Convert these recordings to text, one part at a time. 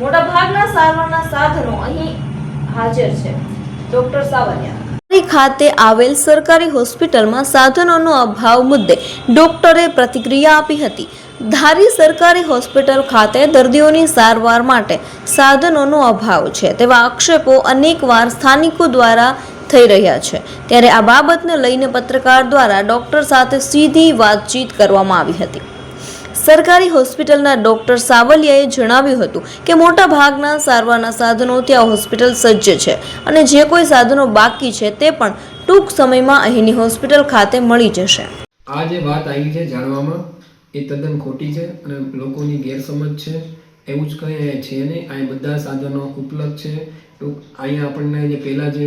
મોટાભાગના સારવારના સાધનો અહીં હાજર છે. ડોક્ટર સાવલિયા. ખાતે આવેલ સરકારી હોસ્પિટલમાં સાધનોનો અભાવ મુદ્દે ડોક્ટરે પ્રતિક્રિયા આપી હતી. ધારી સરકારી હોસ્પિટલ ખાતે દર્દીઓની સારવાર માટે સાધનોનો અભાવ છે તેવા આક્ષેપો અનેકવાર સ્થાનિકો દ્વારા થઈ રહ્યા છે. ત્યારે આ બાબતને લઈને પત્રકાર દ્વારા ડોક્ટર સાથે સીધી વાતચીત કરવામાં આવી હતી. સરકારી હોસ્પિટલના ડોક્ટર સાવલિયાએ જણાવ્યું હતું કે મોટા ભાગના સારવારના સાધનો ત્યાં હોસ્પિટલ સજ્જ છે અને જે કોઈ સાધનો બાકી છે તે પણ ટૂંક સમયમાં અહીંની હોસ્પિટલ ખાતે મળી જશે. આ જે વાત આવી છે જાણવામાં, એ તદ્દન ખોટી છે અને લોકોની ગેરસમજ છે. એવું જ કંઈ છે નહીં અહીંયા બધા સાધનો ઉપલબ્ધ છે. ટૂંક અહીંયા આપણને જે પહેલાં જે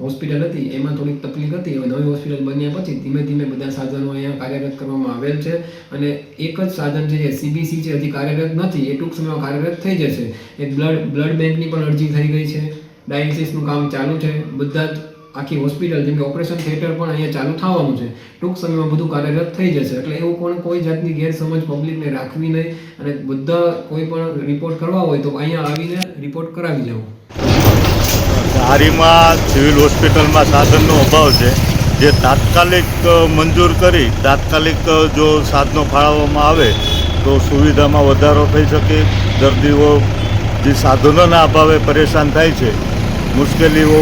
હોસ્પિટલ હતી, એમાં થોડીક તકલીફ હતી. હવે નવી હોસ્પિટલ બન્યા પછી ધીમે ધીમે બધા સાધનો અહીંયા કાર્યરત કરવામાં આવેલ છે. અને એક જ સાધન છે સીબીસી છે, હજી કાર્યરત નથી. એ ટૂંક સમયમાં કાર્યરત થઈ જશે. એક બ્લડ બ્લડ બેંકની પણ અરજી થઈ ગઈ છે. ડાયાલિસિસનું કામ ચાલુ છે. બધા જ આખી હોસ્પિટલ, જેમ કે ઓપરેશન થિયેટર પણ અહીંયા ચાલુ થવાનું છે. ટૂંક સમયમાં બધું કાર્યરત થઈ જશે. એટલે એવું પણ કોઈ જાતની ગેરસમજ પબ્લિકને રાખવી નહીં અને બધા કોઈ પણ રિપોર્ટ કરવા હોય તો અહીંયા આવીને રિપોર્ટ કરાવી જવું ધારીમાં સિવિલ હોસ્પિટલમાં સાધનનો અભાવ છે. જે તાત્કાલિક મંજૂર કરી, તાત્કાલિક જો સાધનો ફાળવવામાં આવે, તો સુવિધામાં વધારો થઈ શકે. દર્દીઓ જે સાધનોના અભાવે પરેશાન થાય છે મુશ્કેલીઓ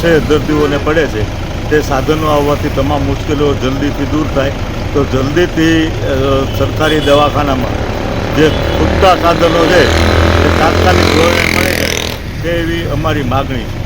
છે, દર્દીઓને પડે છે. તે સાધનો આવવાથી તમામ મુશ્કેલીઓ જલ્દીથી દૂર થાય. તો જલ્દીથી સરકારી દવાખાનામાં જે ખૂટતા સાધનો છે, એ તાત્કાલિક ધોરણે મળી જાય તેવી અમારી માગણી છે.